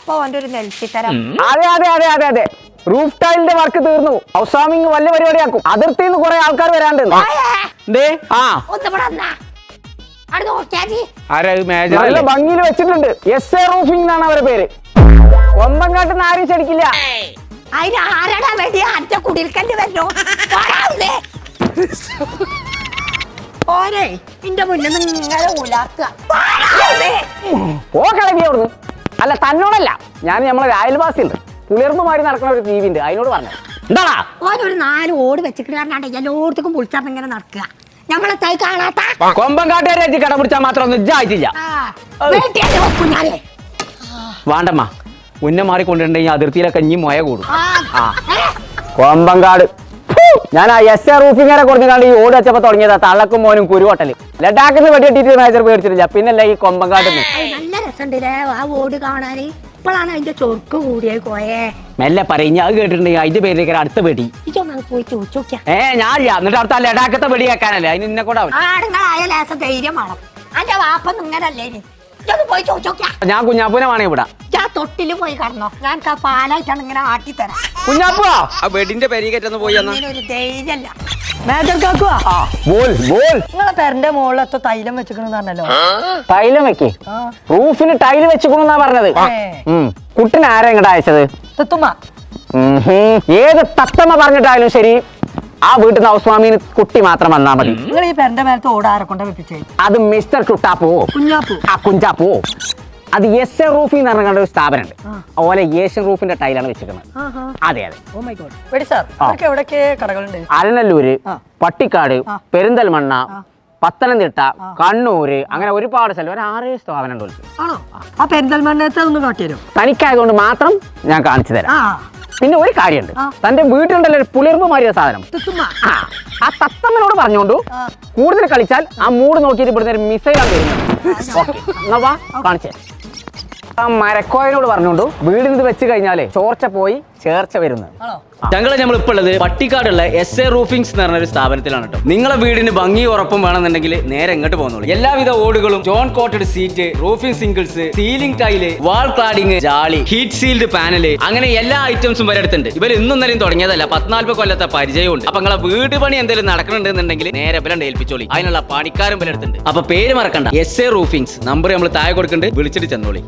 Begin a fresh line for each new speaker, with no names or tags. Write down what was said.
അപ്പൊ അവന്റെ ഒരു നെൽച്ചിത്തരം
അതെ അതെ അതെ അതെ അതെ. റൂഫ് ടൈലിന്റെ വർക്ക് തീർന്നു. ഔസാമിങ് വല്ല വലിയ പരിപാടിയാക്കും. അതിർത്തിയിൽ നിന്ന് കുറെ ആൾക്കാർ വരാണ്ട്. നല്ല ഭംഗിയിൽ വെച്ചിട്ടുണ്ട്. എസ് എ റൂഫിംഗ് എന്നാണ് അവരുടെ പേര്. കൊമ്പങ്കാട്ട് ആരും ചടിക്കില്ല
അതിന് ആരടാ വേണ്ടി വരണോ ഓരേ നിന്റെ മുന്നിൽ നിന്ന് ഇങ്ങനെ ഉലാക്കുക?
ഓ കളവി അവിടുന്ന്. അല്ല തന്നോടല്ല. ഞാൻ നമ്മളെ അയൽവാസിയുണ്ട്. പുലർന്നു മാറി നടക്കുന്ന ഒരു ടി ഉണ്ട്. അതിനോട് പറഞ്ഞു. എന്താടാ?
ഓനൊരു നാല് ഓട് വെച്ചിട്ട് എല്ലായിടത്തേക്കും പൊളിച്ചാണ്ട് ഇങ്ങനെ നടക്കുക. നമ്മളെ തൈ കാണാത്ത?
കൊമ്പങ്കാട്ടുകാരെ വെച്ച് കട പിടിച്ചാൽ മാത്രം ഒന്നും
ഇജായിട്ടില്ല
വേണ്ടമ്മ ഉന്നം മാറിക്കൊണ്ടിട്ടുണ്ടെങ്കിൽ അതിർത്തിയിലൊക്കെ ഇനി മൊയ കൂടും.
കൊമ്പങ്കാട് ഞാൻ ആ എസ് എ റൂഫിങ്ങനെ കുറഞ്ഞു ഈ ഓട് വെച്ചപ്പോ തുടങ്ങിയതാ. തള്ളക്കും മോനും കുരുവട്ടൽ. ലഡാക്കിൽ നിന്ന് വെടിയിട്ടിട്ട് മേജർ പേടിച്ചിട്ടില്ല. പിന്നല്ല ഈ കൊമ്പങ്കാട്ട്
അത് നല്ല രസമുണ്ടല്ലേ ആ ഓട് കാണാൻ ഇപ്പോഴാണ് അതിന്റെ ചൊർക്ക് കൂടിയത് കോയേ
മെല്ലെ പറയും ഞാൻ കേട്ടിട്ടുണ്ടെങ്കിൽ അതിന്റെ പേരിലേക്ക് അടുത്ത വെടി
പോയി ചോദിച്ചോക്കിയാ
ഏ ഞാൻ. എന്നിട്ട് അടുത്ത ലഡാക്കത്തെ വെടി കേൾക്കാനല്ലേ അതിന് ഇന്നെ കൂടെ.
ആടുങ്ങളായ ലേശം ധൈര്യം വേണം. അന്റെ വാപ്പൊന്നും ഇങ്ങനല്ലേ പോയി ചോദിച്ചോക്കിയാ
ഞാൻ കുഞ്ഞാപ്പൂനെ വേണേ ഇവിടെ
തൊട്ടിൽ പോയി കടന്നോ. ഞാൻ ക- പാലായിട്ടാണ് ഇങ്ങനെ ആട്ടിത്തരാം
തരാം. ആ വെടിന്റെ പെരീകറ്റൊന്ന് പോയി എന്നാ
ഇങ്ങനെ ഒരു ധൈര്യമല്ല
മേജർ കാക്കുവാ
ബോൾ ബോൾ.
നിങ്ങളെ പെരന്റെ മുകളിലത്തെ തൈലം വെച്ചിക്കണെന്ന് പറഞ്ഞല്ലോ.
ടൈലും വെക്കേ. റൂഫിന് ടൈൽ വെച്ചുകൊണ്ടാ പറഞ്ഞത്.
ഏ.
ഉം. കുട്ടിനെ ആരാ ഇങ്ങോട്ട് അയച്ചത്?
തെത്തുമ്മ.
ഉം ഹും. ഏത് തത്തമ്മ പറഞ്ഞിട്ടായാലും ശരി ആ വീട്ടിൽ നിന്ന് ഔസ്വാമിന് കുട്ടി മാത്രം വന്നാ മതി.
നിങ്ങൾ ഈ പെരന്റെ മേലത്തെ ഓട് ആരെ കൊണ്ട വെപ്പിച്ചേ?
അത് മിസ്റ്റർ ചുട്ടാപ്പോ
കുഞ്ഞാപ്പു.
ആ കുഞ്ചാപ്പോ അത് എസ് എ റൂഫി എന്ന് പറഞ്ഞ ഒരു സ്ഥാപനമുണ്ട്. അതുപോലെ ഏഷ്യൻ റൂഫിന്റെ ടൈലാണ് വെച്ചിരിക്കുന്നത്. അതെ അതെ.
കടകളുണ്ട്?
അലനല്ലൂര് പട്ടിക്കാട് പെരിന്തൽമണ്ണ പത്തനംതിട്ട കണ്ണൂര് അങ്ങനെ ഒരുപാട് സ്ഥലം. ഒരു ആറ് സ്ഥാപനം ഉണ്ട് തനിക്കായതുകൊണ്ട് മാത്രം ഞാൻ കാണിച്ചു തരാം. പിന്നെ ഒരു കാര്യമുണ്ട്. തന്റെ വീട്ടിലുണ്ടല്ലോ ഒരു പുളിർമ്പ് മാറിയ സാധനം. ആ. തത്തമ്മനോട് പറഞ്ഞോണ്ടു. കൂടുതൽ കളിച്ചാൽ ആ മൂട് നോക്കിയിട്ട് ഇവിടുന്ന് ഒരു മിസൈലാണ് വരുന്നത്. ഓക്കെ എന്നാ വാ കാണിച്ചേ ആ മരക്കോയനോട് പറഞ്ഞോണ്ടു വീടിന് ഇത് വെച്ച് കഴിഞ്ഞാലേ ചോർച്ച പോയി ചേർച്ച വരുന്നത്
ഞങ്ങളെ നമ്മൾ ഇപ്പോൾ ഉള്ളത് പട്ടിക്കാടുള്ള എസ് എ റൂഫിംഗ്സ് എന്ന് പറഞ്ഞ ഒരു സ്ഥാപനത്തിലാണ് കേട്ടോ നിങ്ങളെ വീടിന് ഭംഗി ഉറപ്പും വേണമെന്നുണ്ടെങ്കിൽ നേരെ ഇങ്ങോട്ട് പോകുന്നുള്ളൂ എല്ലാവിധ ഓടുകളും John coated sheet roofing shingles ceiling tile wall cladding ജാളി heat sealed panel അങ്ങനെ എല്ലാ ഐറ്റംസും വരെ അടുത്തുണ്ട്. ഇവർ ഇന്നും നേരം തുടങ്ങിയതല്ല പത്തിനാൽപ്പത് കൊല്ലത്തെ പരിചയമുണ്ട്. അപ്പൊ നിങ്ങളെ വീട് പണി എന്തെങ്കിലും നടക്കണമെന്നുണ്ടെങ്കിൽ നേരെ ബലം ഏൽപ്പിച്ചോളി. അതിനുള്ള പണിക്കാരും ബലം എടുത്തുണ്ട് അപ്പൊ പേര് മറക്കണ്ട എസ് എ റൂഫിംഗ്സ് നമ്പർ നമ്മൾ താഴെ കൊടുക്കുന്നുണ്ട് വിളിച്ചിട്ട് ചെന്നോളി.